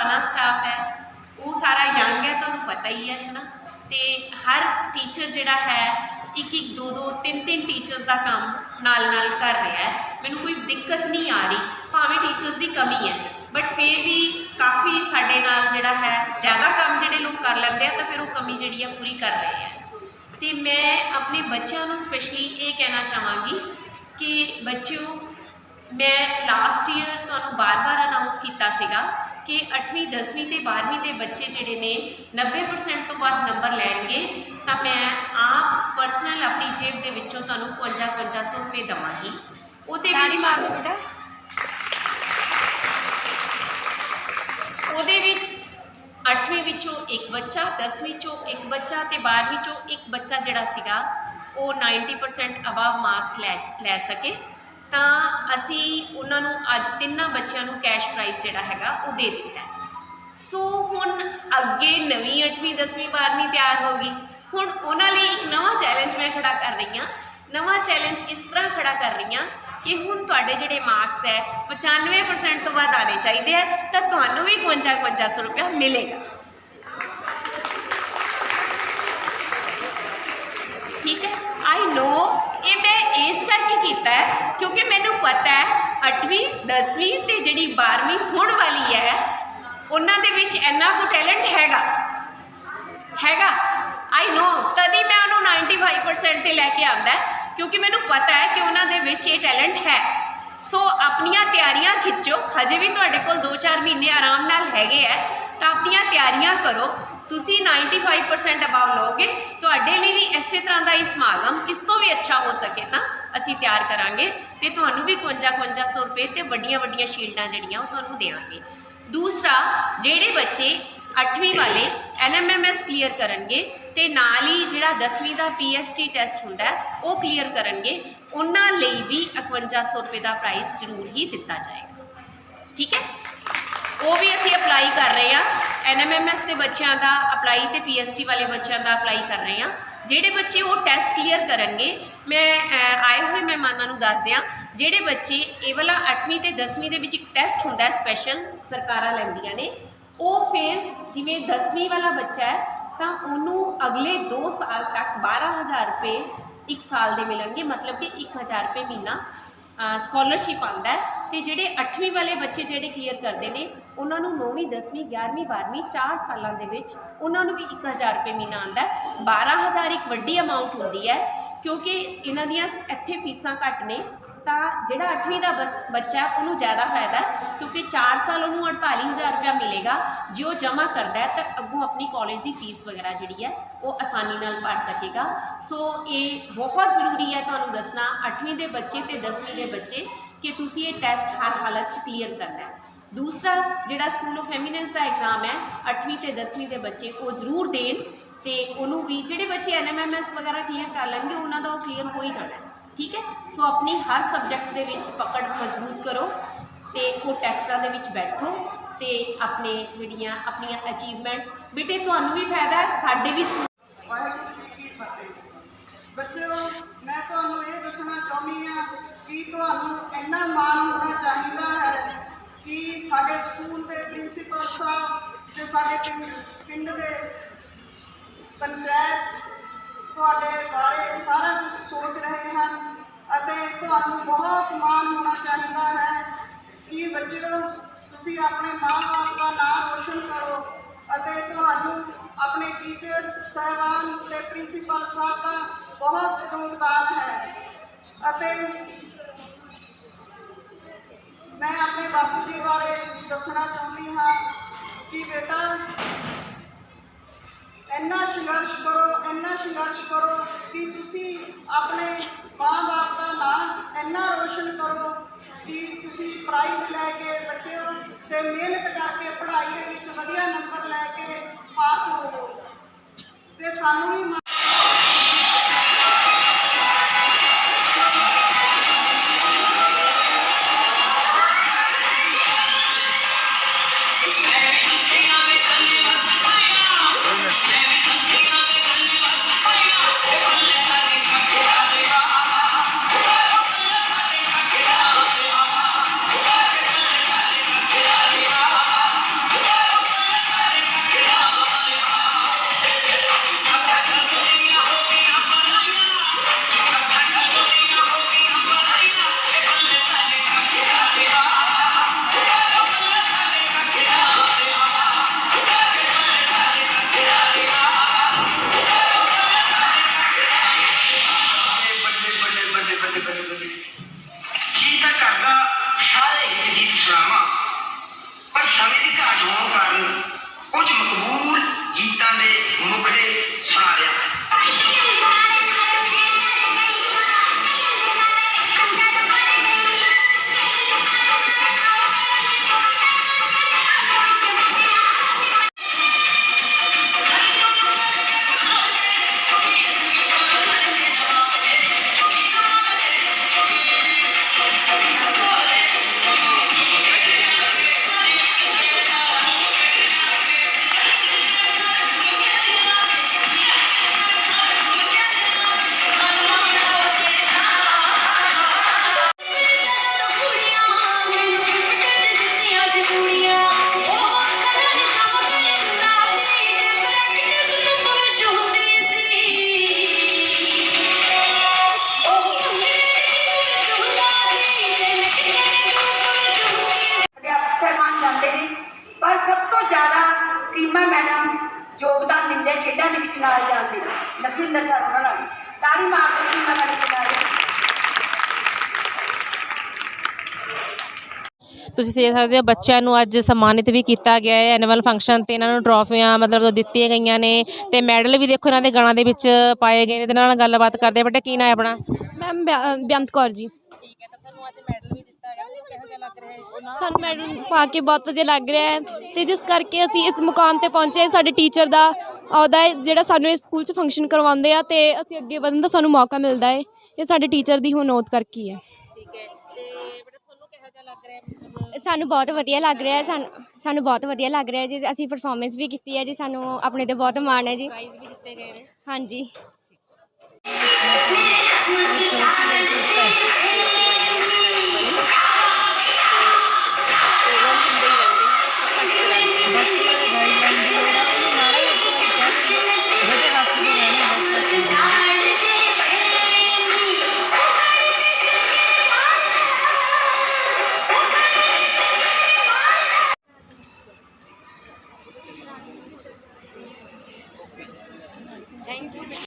ਪੁਰਾਣਾ ਸਟਾਫ ਹੈ, ਉਹ ਸਾਰਾ ਯੰਗ ਹੈ, ਤੁਹਾਨੂੰ ਪਤਾ ਹੀ ਹੈ, ਹੈਨਾ? ਤੇ ਹਰ ਟੀਚਰ ਜਿਹੜਾ ਹੈ, ਇੱਕ ਇੱਕ, ਦੋ ਦੋ, ਤਿੰਨ ਤਿੰਨ ਟੀਚਰਸ ਦਾ ਕੰਮ ਨਾਲ ਨਾਲ ਕਰ ਰਿਹਾ ਹੈ। ਮੈਨੂੰ ਕੋਈ ਦਿੱਕਤ ਨਹੀਂ ਆ ਰਹੀ, ਭਾਵੇਂ ਟੀਚਰਸ ਦੀ ਕਮੀ ਹੈ ਬਟ ਫਿਰ ਵੀ ਕਾਫੀ ਸਾਡੇ ਨਾਲ ਜਿਹੜਾ ਹੈ, ਜ਼ਿਆਦਾ ਕੰਮ ਜਿਹੜੇ ਲੋਕ ਕਰ ਲੈਂਦੇ ਆ, ਤਾਂ ਫਿਰ ਉਹ ਕਮੀ ਜਿਹੜੀ ਹੈ ਪੂਰੀ ਕਰ ਰਹੇ ਆ। ਤੇ ਮੈਂ ਆਪਣੇ ਬੱਚਿਆਂ ਨੂੰ ਸਪੈਸ਼ਲੀ ਇਹ ਕਹਿਣਾ ਚਾਹਾਂਗੀ ਕਿ ਬੱਚਿਓ ਮੈਂ ਲਾਸਟ ਈਅਰ ਤੁਹਾਨੂੰ ਬਾਰ-ਬਾਰ ਅਨਾਉਂਸ ਕੀਤਾ ਸੀਗਾ ਕਿ 8ਵੀਂ 10ਵੀਂ ਤੇ 12ਵੀਂ ਦੇ ਬੱਚੇ ਜਿਹੜੇ ਨੇ 90% ਤੋਂ ਵੱਧ ਨੰਬਰ ਲੈਣਗੇ ਤਾਂ ਮੈਂ ਆਪ ਪਰਸਨਲ ਆਪਣੀ ਜੇਬ ਦੇ ਵਿੱਚੋਂ ਤੁਹਾਨੂੰ 55-5500 ਰੁਪਏ ਦਵਾਂਗੀ। ਉਹਦੇ ਵਿੱਚ ਮਾਰ ਬੇਟਾ? ਉਹਦੇ ਵਿੱਚ 8ਵੀਂ ਵਿੱਚੋਂ ਇੱਕ ਬੱਚਾ 10ਵੀਂ ਚੋਂ ਇੱਕ ਬੱਚਾ ਤੇ 12ਵੀਂ ਚੋਂ ਇੱਕ ਬੱਚਾ ਜਿਹੜਾ ਸੀਗਾ ਉਹ 90% ਅਬਵ ਮਾਰਕਸ ਲੈ ਲੈ ਸਕੇ। ਤਾਂ ਅਸੀਂ ਉਹਨਾਂ ਨੂੰ ਅੱਜ ਤਿੰਨਾਂ ਬੱਚਿਆਂ ਨੂੰ ਕੈਸ਼ ਪ੍ਰਾਈਜ਼ ਜਿਹੜਾ ਹੈਗਾ ਉਹ ਦੇ ਦਿੱਤਾ ਸੋ ਹੁਣ ਅੱਗੇ ਨਵੀਂ 8ਵੀਂ 10ਵੀਂ 12ਵੀਂ ਤਿਆਰ ਹੋ ਗਈ। ਹੁਣ ਉਹਨਾਂ ਲਈ ਇੱਕ ਨਵਾਂ ਚੈਲੰਜ ਮੈਂ ਖੜਾ ਕਰ ਰਹੀ ਹਾਂ। ਨਵਾਂ ਚੈਲੰਜ ਇਸ ਤਰ੍ਹਾਂ ਖੜਾ ਕਰ ਰਹੀ ਹਾਂ ਕਿ ਹੁਣ ਤੁਹਾਡੇ ਜਿਹੜੇ ਮਾਰਕਸ ਹੈ 95% ਤੋਂ ਵੱਧ ਆਣੇ ਚਾਹੀਦੇ ਆ, ਤਾਂ ਤੁਹਾਨੂੰ ਵੀ 55 5500 ਰੁਪਇਆ ਮਿਲੇਗਾ। ਠੀਕ ਹੈ? ਆਈ ਨੋ ਇਹ ਮੈਂ ਇਸ ਕਰਕੇ ਕੀਤਾ ਹੈ ਕਿਉਂਕਿ ਮੈਨੂੰ ਪਤਾ ਹੈ 8ਵੀਂ 10ਵੀਂ ਤੇ ਜਿਹੜੀ 12ਵੀਂ ਹੋਣ ਵਾਲੀ ਹੈ, ਉਹਨਾਂ ਦੇ ਵਿੱਚ ਇੰਨਾ ਕੁ ਟੈਲੈਂਟ ਹੈਗਾ। ਹੈਗਾ। ਆਈ ਨੋ ਤਦੀ ਮੈਂ ਉਹਨੂੰ 95% ਤੇ ਲੈ ਕੇ ਆਂਦਾ ਕਿਉਂਕਿ ਮੈਨੂੰ ਪਤਾ ਹੈ ਕਿ ਉਹਨਾਂ ਦੇ ਵਿੱਚ ਇਹ ਟੈਲੈਂਟ ਹੈ। ਸੋ ਆਪਣੀਆਂ ਤਿਆਰੀਆਂ ਖਿੱਚੋ। ਹਜੇ ਵੀ ਤੁਹਾਡੇ ਕੋਲ 2-4 ਮਹੀਨੇ ਆਰਾਮ ਨਾਲ ਹੈਗੇ ਹੈ। ਤਾਂ ਆਪਣੀਆਂ ਤਿਆਰੀਆਂ ਕਰੋ। ਤੁਸੀਂ 95% ਅਬਾਊ ਲਓਗੇ, ਤੁਹਾਡੇ ਲਈ ਵੀ ਇਸੇ ਤਰ੍ਹਾਂ ਦਾ ਹੀ ਸਮਾਗਮ, ਇਸ ਤੋਂ ਵੀ ਅੱਛਾ ਹੋ ਸਕੇ ਤਾਂ ਅਸੀਂ ਤਿਆਰ ਕਰਾਂਗੇ ਤੇ ਤੁਹਾਨੂੰ ਵੀ 5500 ਰੁਪਏ ਤੇ ਵੱਡੀਆਂ ਵੱਡੀਆਂ ਸ਼ੀਲਡਾਂ ਜਿਹੜੀਆਂ ਉਹ ਤੁਹਾਨੂੰ ਦੇਵਾਂਗੇ। ਦੂਸਰਾ, ਜਿਹੜੇ ਬੱਚੇ 8ਵੀਂ ਵਾਲੇ ਐਨਐਮਐਮਐਸ ਕਲੀਅਰ ਕਰਨਗੇ ਤੇ ਨਾਲ ਹੀ ਜਿਹੜਾ 10ਵੀਂ ਦਾ ਪੀਐਸਟੀ ਟੈਸਟ ਹੁੰਦਾ ਉਹ ਕਲੀਅਰ ਕਰਨਗੇ, ਉਹਨਾਂ ਲਈ ਵੀ 5100 ਰੁਪਏ ਦਾ ਪ੍ਰਾਈਜ਼ ਜ਼ਰੂਰ ਹੀ ਦਿੱਤਾ ਜਾਏਗਾ। ਠੀਕ ਹੈ? ਉਹ ਵੀ ਅਸੀਂ ਅਪਲਾਈ ਕਰ ਰਹੇ ਹਾਂ। ਐਨਐਮਐਮਐਸ ਦੇ ਬੱਚਿਆਂ ਦਾ ਅਪਲਾਈ ਤੇ ਪੀਐਸਟੀ ਵਾਲੇ ਬੱਚਿਆਂ ਦਾ ਅਪਲਾਈ ਕਰ ਰਹੇ ਹਾਂ। ਜਿਹੜੇ ਬੱਚੇ ਉਹ ਟੈਸਟ ਕਲੀਅਰ ਕਰਨਗੇ, ਮੈਂ ਆਏ ਹੋਏ ਮਹਿਮਾਨਾਂ ਨੂੰ ਦੱਸ ਦਿਆਂ, ਜਿਹੜੇ ਬੱਚੇ ਇਹ ਵਾਲਾ 8ਵੀਂ ਤੇ 10ਵੀਂ ਦੇ ਵਿੱਚ ਇੱਕ ਟੈਸਟ ਹੁੰਦਾ ਹੈ ਸਪੈਸ਼ਲ ਸਰਕਾਰਾਂ ਲੈਂਦੀਆਂ ਨੇ, ਉਹ ਫਿਰ ਜਿਵੇਂ 10ਵੀਂ ਵਾਲਾ ਬੱਚਾ ਹੈ, ਤਾਂ ਉਹਨੂੰ ਅਗਲੇ 2 ਸਾਲ ਤੱਕ 12000 ਰੁਪਏ ਇੱਕ ਸਾਲ ਦੇ ਮਿਲਣਗੇ, ਮਤਲਬ ਕਿ 1000 ਰੁਪਏ ਮਹੀਨਾ ਸਕਾਲਰਸ਼ਿਪ ਆਉਂਦਾ ਹੈ। ਤੇ ਜਿਹੜੇ 8ਵੀਂ ਵਾਲੇ ਬੱਚੇ ਜਿਹੜੇ ਕਲੀਅਰ ਕਰਦੇ ਨੇ, ਉਹਨਾਂ ਨੂੰ 9ਵੀਂ 10ਵੀਂ 11ਵੀਂ 12ਵੀਂ 4 ਸਾਲਾਂ ਦੇ ਵਿੱਚ ਉਹਨਾਂ ਨੂੰ ਵੀ 1000 ਰੁਪਏ ਮਹੀਨਾ ਆਉਂਦਾ ਹੈ। 12000 ਇੱਕ ਵੱਡੀ ਅਮਾਉਂਟ ਹੁੰਦੀ ਹੈ, ਕਿਉਂਕਿ ਇਹਨਾਂ ਦੀਆਂ ਇੱਥੇ ਫੀਸਾਂ ਘੱਟ ਨੇ, ਤਾਂ ਜਿਹੜਾ 8ਵੀਂ ਦਾ ਬਸ, ਬੱਚਾ ਉਹਨੂੰ ਜ਼ਿਆਦਾ ਫਾਇਦਾ ਕਿਉਂਕਿ 4 ਸਾਲ ਉਹਨੂੰ 48000 ਰੁਪਇਆ ਮਿਲੇਗਾ। ਜੇ ਉਹ ਜਮ੍ਹਾਂ ਕਰਦਾ ਹੈ, ਤਾਂ ਅੱਗੋਂ ਆਪਣੀ ਕਾਲਜ ਦੀ ਫੀਸ ਵਗੈਰਾ ਜਿਹੜੀ ਹੈ, ਉਹ ਆਸਾਨੀ ਨਾਲ ਭਰ ਸਕੇਗਾ। ਸੋ ਇਹ ਬਹੁਤ ਜ਼ਰੂਰੀ ਹੈ ਤੁਹਾਨੂੰ ਦੱਸਣਾ 8ਵੀਂ ਦੇ ਬੱਚੇ ਤੇ 10ਵੀਂ ਦੇ ਬੱਚੇ ਕਿ ਤੁਸੀਂ ਇਹ ਟੈਸਟ ਹਰ ਹਾਲਤ 'ਚ ਕਲੀਅਰ ਕਰਨਾ ਹੈ। ਦੂਸਰਾ, ਜਿਹੜਾ ਸਕੂਲ ਆਫ ਐਮੀਨੈਂਸ ਦਾ ਐਗਜ਼ਾਮ ਹੈ 8ਵੀਂ ਤੇ 10ਵੀਂ ਦੇ ਬੱਚੇ, ਉਹ ਜ਼ਰੂਰ ਦੇਣ ਤੇ ਉਹਨੂੰ ਵੀ ਜਿਹੜੇ ਬੱਚੇ ਐਨਐਮਐਮਐਸ ਵਗੈਰਾ ਕਲੀਅਰ ਕਰ ਲੈਣਗੇ, ਉਹਨਾਂ ਦਾ ਉਹ ਕਲੀਅਰ ਹੋ ਹੀ ਜਾਣਾ ਠੀਕ ਹੈ? ਸੋ ਆਪਣੀ ਹਰ ਸਬਜੈਕਟ ਦੇ ਵਿੱਚ ਪਕੜ ਮਜ਼ਬੂਤ ਕਰੋ ਤੇ ਉਹ ਟੈਸਟਾਂ ਦੇ ਵਿੱਚ ਬੈਠੋ ਤੇ ਆਪਣੇ ਜਿਹੜੀਆਂ, ਆਪਣੀਆਂ ਅਚੀਵਮੈਂਟਸ ਬੇਟੇ, ਤੁਹਾਨੂੰ ਵੀ ਫਾਇਦਾ ਹੈ, ਸਾਡੇ ਵੀ ਸਕੂਲ ਬੱਚਿਓ, ਮੈਂ ਤੁਹਾਨੂੰ ਇਹ ਦੱਸਣਾ ਚਾਹੁੰਦੀ ਹਾਂ ਕਿ ਤੁਹਾਨੂੰ ਇੰਨਾ ਮਾਣ ਹੋਣਾ ਚਾਹੀਦਾ ਹੈ ਕਿ ਸਾਡੇ ਸਕੂਲ ਦੇ ਪ੍ਰਿੰਸੀਪਲ ਸਾਹਿਬ ਤੇ ਸਾਡੇ ਪਿੰਡ ਪਿੰਡ ਦੇ ਪੰਚਾਇਤ ਤੁਹਾਡੇ ਬਾਰੇ ਸਾਰਾ ਕੁਝ ਸੋਚ ਰਹੇ ਹਨ ਅਤੇ ਤੁਹਾਨੂੰ ਬਹੁਤ ਮਾਣ ਹੋਣਾ ਚਾਹੀਦਾ ਹੈ ਕਿ ਬੱਚਿਓ, ਤੁਸੀਂ ਆਪਣੇ ਮਾਂ-ਬਾਪ ਦਾ ਨਾਮ ਰੋਸ਼ਨ ਕਰੋ ਅਤੇ ਤੁਹਾਨੂੰ ਆਪਣੇ ਟੀਚਰ, ਸਹਿਬਾਨ ਤੇ ਪ੍ਰਿੰਸੀਪਲ ਸਾਹਿਬ ਦਾ ਬਹੁਤ ਯੋਗਦਾਨ ਹੈ ਅਤੇ ਮੈਂ ਆਪਣੇ ਬਾਪੂ ਜੀ ਬਾਰੇ ਦੱਸਣਾ ਚਾਹੁੰਦੀ ਹਾਂ ਕਿ ਬੇਟਾ, ਇੰਨਾ ਸੰਘਰਸ਼ ਕਰੋ, ਇੰਨਾ ਸੰਘਰਸ਼ ਕਰੋ ਕਿ ਤੁਸੀਂ ਆਪਣੇ ਮਾਂ-ਬਾਪ ਦਾ ਨਾਮ ਇੰਨਾ ਰੋਸ਼ਨ ਕਰੋ ਕਿ ਤੁਸੀਂ ਪ੍ਰਾਈਜ਼ ਲੈ ਕੇ ਬੱਚਿਓ ਤੇ ਮਿਹਨਤ ਕਰਕੇ ਪੜ੍ਹਾਈ ਦੇ ਵਿੱਚ ਵਧੀਆ ਨੰਬਰ ਲੈ ਕੇ ਪਾਸ ਹੋਵੋ ਤੇ ਸਾਨੂੰ ਵੀ ਤੁਸੀਂ ਦੇਖ ਸਕਦੇ ਹੋ ਬੱਚਿਆਂ ਨੂੰ ਅੱਜ ਸਨਮਾਨਿਤ ਵੀ ਕੀਤਾ ਗਿਆ ਹੈ। ਐਨੂਅਲ ਫੰਕਸ਼ਨ ਤੇ ਇਹਨਾਂ ਨੂੰ ਟਰੋਫੀਆਂ ਮਤਲਬ ਦਿੱਤੀਆਂ ਗਈਆਂ ਨੇ ਤੇ ਮੈਡਲ ਵੀ ਦੇਖੋ ਇਹਨਾਂ ਦੇ ਗਾਣਾ ਦੇ ਵਿੱਚ ਪਾਏ ਗਏ ਨੇ। ਇਹਦੇ ਨਾਲ ਗੱਲਬਾਤ ਕਰਦੇ ਆ। ਬੇਟਾ ਕੀ ਨਾਂ ਹੈ ਆਪਣਾ? ਮੈਮ ਬੇਅੰਤ ਕੌਰ ਜੀ। ਠੀਕ ਹੈ ਤਾਂ ਤੁਹਾਨੂੰ ਅੱਜ ਸਾਨੂੰ ਮੈਡਮ ਪਾ ਕੇ ਬਹੁਤ ਵਧੀਆ ਲੱਗ ਰਿਹਾ ਹੈ ਤੇ ਜਿਸ ਕਰਕੇ ਅਸੀਂ ਇਸ ਮੁਕਾਮ ਤੇ ਪਹੁੰਚੇ ਸਾਡੇ ਟੀਚਰ ਦਾ ਅਹੁਦਾ ਹੈ ਜਿਹੜਾ ਸਾਨੂੰ ਇਸ ਸਕੂਲ 'ਚ ਫੰਕਸ਼ਨ ਕਰਵਾਉਂਦੇ ਆ ਤੇ ਅਸੀਂ ਅੱਗੇ ਵਧਣ ਦਾ ਸਾਨੂੰ ਮੌਕਾ ਮਿਲਦਾ ਹੈ। ਇਹ ਸਾਡੇ ਟੀਚਰ ਦੀ ਹੋਨੋਤ ਕਰਕੇ ਹੀ। ਹੈ ਠੀਕ ਹੈ ਤੇ ਬੇਟਾ ਤੁਹਾਨੂੰ ਕਿਹੋ ਜਿਹਾ ਲੱਗ ਰਿਹਾ ਹੈ? ਮਤਲਬ ਸਾਨੂੰ ਬਹੁਤ ਵਧੀਆ ਲੱਗ ਰਿਹਾ ਹੈ ਸਾਨੂੰ ਸਾਨੂੰ ਬਹੁਤ ਵਧੀਆ ਲੱਗ ਰਿਹਾ ਹੈ ਜੀ ਅਸੀਂ ਪਰਫਾਰਮੈਂਸ ਵੀ ਕੀਤੀ ਹੈ ਜੀ ਸਾਨੂੰ ਆਪਣੇ ਤੇ ਬਹੁਤ ਮਾਣ ਹੈ ਜੀ। ਪ੍ਰਾਈਜ਼ ਵੀ ਦਿੱਤੇ ਗਏ ਨੇ। ਹਾਂਜੀ।